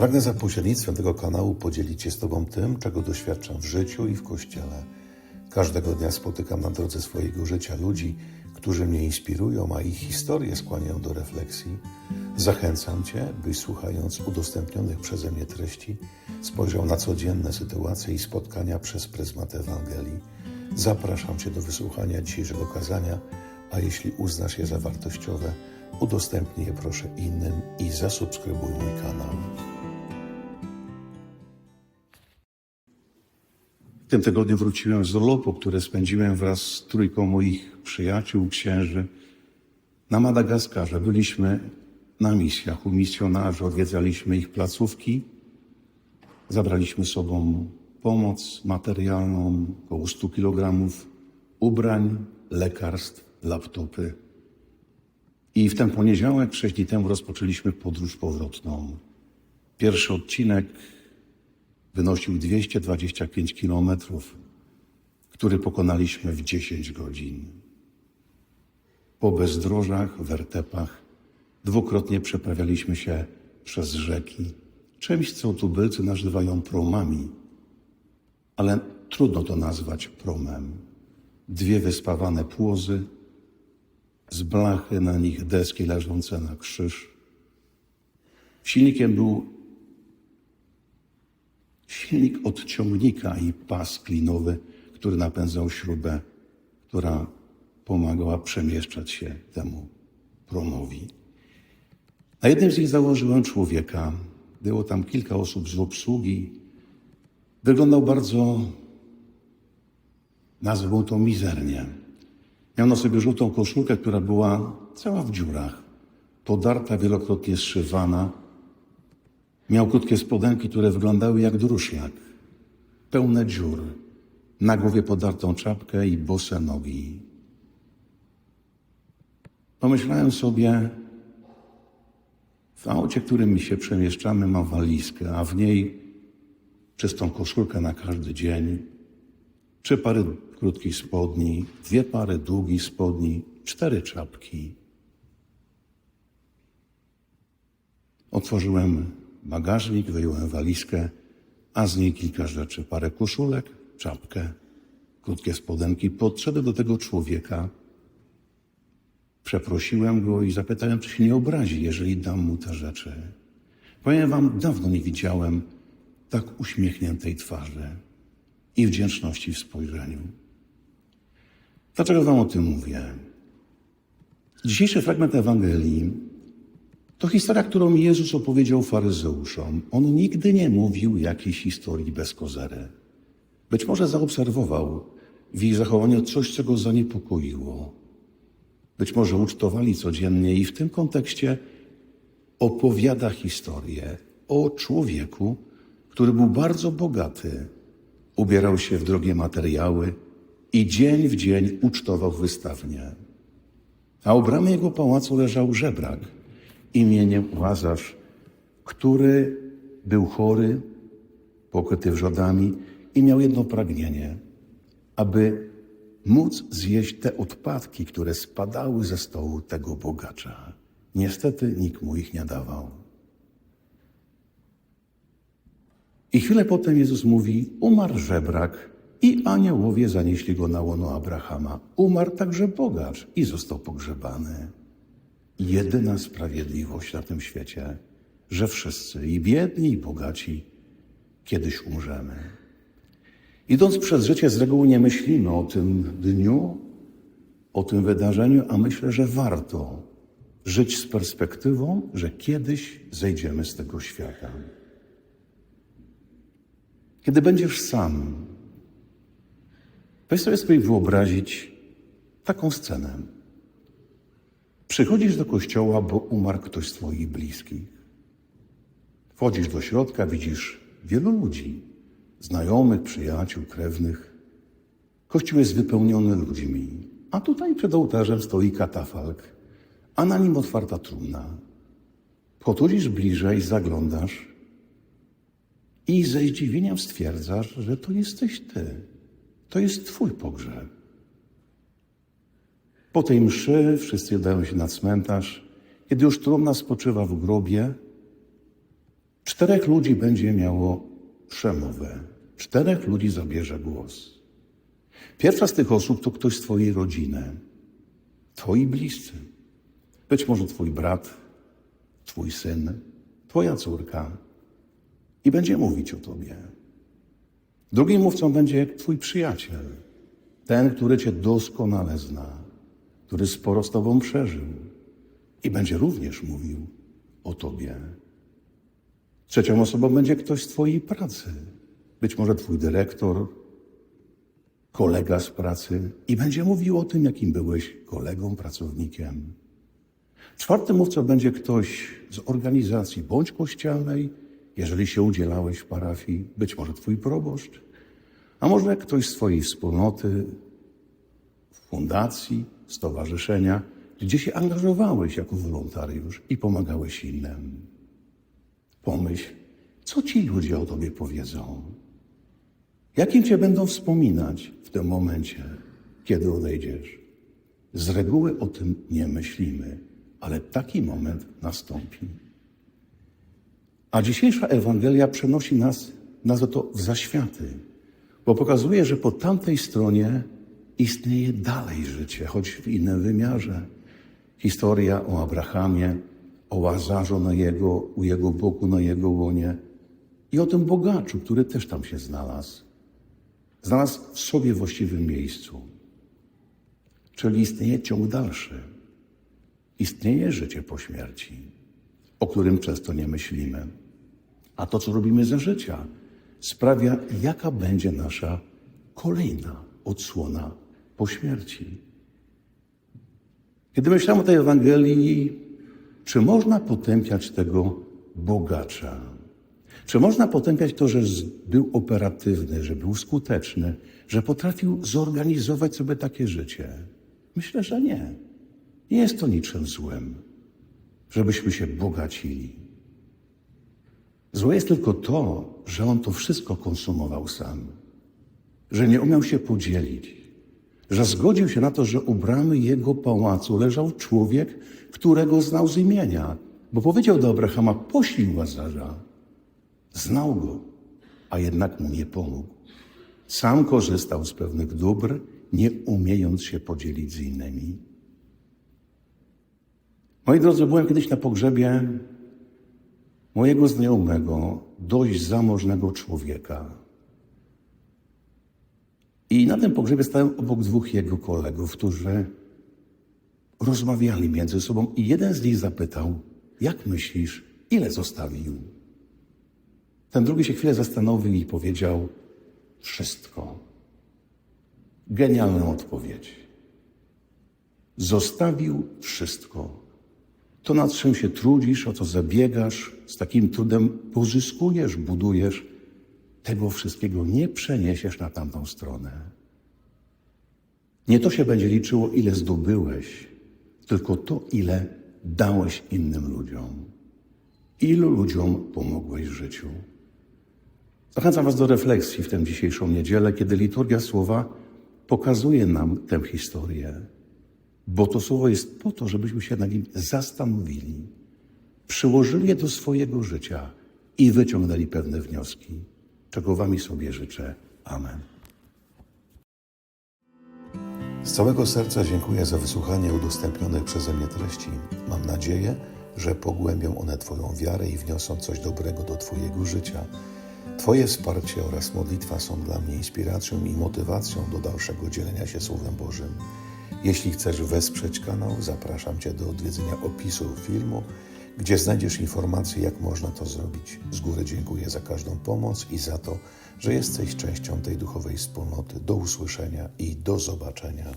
Pragnę za pośrednictwem tego kanału podzielić się z Tobą tym, czego doświadczam w życiu i w Kościele. Każdego dnia spotykam na drodze swojego życia ludzi, którzy mnie inspirują, a ich historie skłaniają do refleksji. Zachęcam Cię, byś słuchając udostępnionych przeze mnie treści, spojrzał na codzienne sytuacje i spotkania przez pryzmat Ewangelii. Zapraszam Cię do wysłuchania dzisiejszego kazania, a jeśli uznasz je za wartościowe, udostępnij je proszę innym i zasubskrybuj mój kanał. W tym tygodniu wróciłem z urlopu, które spędziłem wraz z trójką moich przyjaciół, księży na Madagaskarze. Byliśmy na misjach u misjonarzy, odwiedzaliśmy ich placówki, zabraliśmy sobą pomoc materialną, około 100 kilogramów ubrań, lekarstw, laptopy. I w ten poniedziałek, sześć dni temu, rozpoczęliśmy podróż powrotną. Pierwszy odcinek wynosił 225 kilometrów, który pokonaliśmy w 10 godzin. Po bezdrożach, wertepach, dwukrotnie przeprawialiśmy się przez rzeki, czymś, co tubylcy nazywają promami, ale trudno to nazwać promem. Dwie wyspawane płozy, z blachy na nich deski leżące na krzyż. Silnikiem był silnik od ciągnika i pas klinowy, który napędzał śrubę, która pomagała przemieszczać się temu promowi. Na jednym z nich założyłem człowieka. Było tam kilka osób z obsługi. Wyglądał bardzo, nazwą to mizernie. Miał na sobie żółtą koszulkę, która była cała w dziurach, podarta, wielokrotnie zszywana. Miał krótkie spodenki, które wyglądały jak druszlak, pełne dziur, na głowie podartą czapkę i bose nogi. Pomyślałem sobie, w aucie, którym się przemieszczamy, ma walizkę, a w niej czystą koszulkę na każdy dzień, trzy pary krótkich spodni, dwie pary długich spodni, cztery czapki. Otworzyłem bagażnik, wyjąłem walizkę, a z niej kilka rzeczy. Parę koszulek, czapkę, krótkie spodenki. Podszedłem do tego człowieka, przeprosiłem go i zapytałem, czy się nie obrazi, jeżeli dam mu te rzeczy. Powiem wam, dawno nie widziałem tak uśmiechniętej twarzy i wdzięczności w spojrzeniu. Dlaczego wam o tym mówię? Dzisiejszy fragment Ewangelii to historia, którą Jezus opowiedział faryzeuszom. On nigdy nie mówił jakiejś historii bez kozery. Być może zaobserwował w ich zachowaniu coś, co go zaniepokoiło. Być może ucztowali codziennie i w tym kontekście opowiada historię o człowieku, który był bardzo bogaty, ubierał się w drogie materiały i dzień w dzień ucztował wystawnie. A u bramy jego pałacu leżał żebrak imieniem Łazarz, który był chory, pokryty wrzodami i miał jedno pragnienie, aby móc zjeść te odpadki, które spadały ze stołu tego bogacza. Niestety nikt mu ich nie dawał. I chwilę potem Jezus mówi: Umarł żebrak, i aniołowie zanieśli go na łono Abrahama. Umarł także bogacz i został pogrzebany. Jedyna sprawiedliwość na tym świecie, że wszyscy, i biedni, i bogaci, kiedyś umrzemy. Idąc przez życie, z reguły nie myślimy o tym dniu, o tym wydarzeniu, a myślę, że warto żyć z perspektywą, że kiedyś zejdziemy z tego świata. Kiedy będziesz sam, weź sobie spróbuj wyobrazić taką scenę. Przychodzisz do kościoła, bo umarł ktoś z Twoich bliskich. Wchodzisz do środka, widzisz wielu ludzi, znajomych, przyjaciół, krewnych. Kościół jest wypełniony ludźmi, a tutaj przed ołtarzem stoi katafalk, a na nim otwarta trumna. Podchodzisz bliżej, zaglądasz i ze zdziwieniem stwierdzasz, że to jesteś Ty. To jest Twój pogrzeb. Po tej mszy wszyscy udają się na cmentarz. Kiedy już trumna spoczywa w grobie, Czterech ludzi będzie miało przemowę. Czterech ludzi zabierze głos. Pierwsza z tych osób to ktoś z Twojej rodziny, Twoi bliscy. Być może Twój brat, Twój syn, Twoja córka. I będzie mówić o Tobie. Drugim mówcą będzie Twój przyjaciel, ten, który Cię doskonale zna, który sporo z Tobą przeżył i będzie również mówił o Tobie. Trzecią osobą będzie ktoś z Twojej pracy, być może Twój dyrektor, kolega z pracy i będzie mówił o tym, jakim byłeś kolegą, pracownikiem. Czwartym mówcą będzie ktoś z organizacji bądź kościelnej, jeżeli się udzielałeś w parafii, być może Twój proboszcz, a może ktoś z Twojej wspólnoty, fundacji, stowarzyszenia, gdzie się angażowałeś jako wolontariusz i pomagałeś innym. Pomyśl, co ci ludzie o Tobie powiedzą. Jakim Cię będą wspominać w tym momencie, kiedy odejdziesz? Z reguły o tym nie myślimy, ale taki moment nastąpi. A dzisiejsza Ewangelia przenosi nas, nazwę to, w zaświaty, bo pokazuje, że po tamtej stronie istnieje dalej życie, choć w innym wymiarze. Historia o Abrahamie, o Łazarzu na jego, u jego boku, na jego łonie i o tym bogaczu, który też tam się znalazł. Znalazł w sobie właściwym miejscu. Czyli istnieje ciąg dalszy. Istnieje życie po śmierci, o którym często nie myślimy. A to, co robimy za życia, sprawia, jaka będzie nasza kolejna odsłona po śmierci. Kiedy myślałem o tej Ewangelii, czy można potępiać tego bogacza? Czy można potępiać to, że był operatywny, że był skuteczny, że potrafił zorganizować sobie takie życie? Myślę, że nie. Nie jest to niczym złym, żebyśmy się bogacili. Złe jest tylko to, że on to wszystko konsumował sam, że nie umiał się podzielić, że zgodził się na to, że u bramy jego pałacu leżał człowiek, którego znał z imienia, bo powiedział do Abrahama: Poślij Łazarza. Znał go, a jednak mu nie pomógł. Sam korzystał z pewnych dóbr, nie umiejąc się podzielić z innymi. Moi drodzy, byłem kiedyś na pogrzebie mojego znajomego, dość zamożnego człowieka. I na tym pogrzebie stałem obok dwóch jego kolegów, którzy rozmawiali między sobą i jeden z nich zapytał, jak myślisz, ile zostawił? Ten drugi się chwilę zastanowił i powiedział, wszystko. Genialna odpowiedź. Zostawił wszystko. To, nad czym się trudzisz, o co zabiegasz, z takim trudem pozyskujesz, budujesz, tego wszystkiego nie przeniesiesz na tamtą stronę. Nie to się będzie liczyło, ile zdobyłeś, tylko to, ile dałeś innym ludziom. Ilu ludziom pomogłeś w życiu. Zachęcam Was do refleksji w tę dzisiejszą niedzielę, kiedy liturgia słowa pokazuje nam tę historię. Bo to słowo jest po to, żebyśmy się na nim zastanowili, przyłożyli je do swojego życia i wyciągnęli pewne wnioski, czego Wami sobie życzę. Amen. Z całego serca dziękuję za wysłuchanie udostępnionych przeze mnie treści. Mam nadzieję, że pogłębią one Twoją wiarę i wniosą coś dobrego do Twojego życia. Twoje wsparcie oraz modlitwa są dla mnie inspiracją i motywacją do dalszego dzielenia się Słowem Bożym. Jeśli chcesz wesprzeć kanał, zapraszam Cię do odwiedzenia opisu filmu, gdzie znajdziesz informacje, jak można to zrobić. Z góry dziękuję za każdą pomoc i za to, że jesteś częścią tej duchowej wspólnoty. Do usłyszenia i do zobaczenia.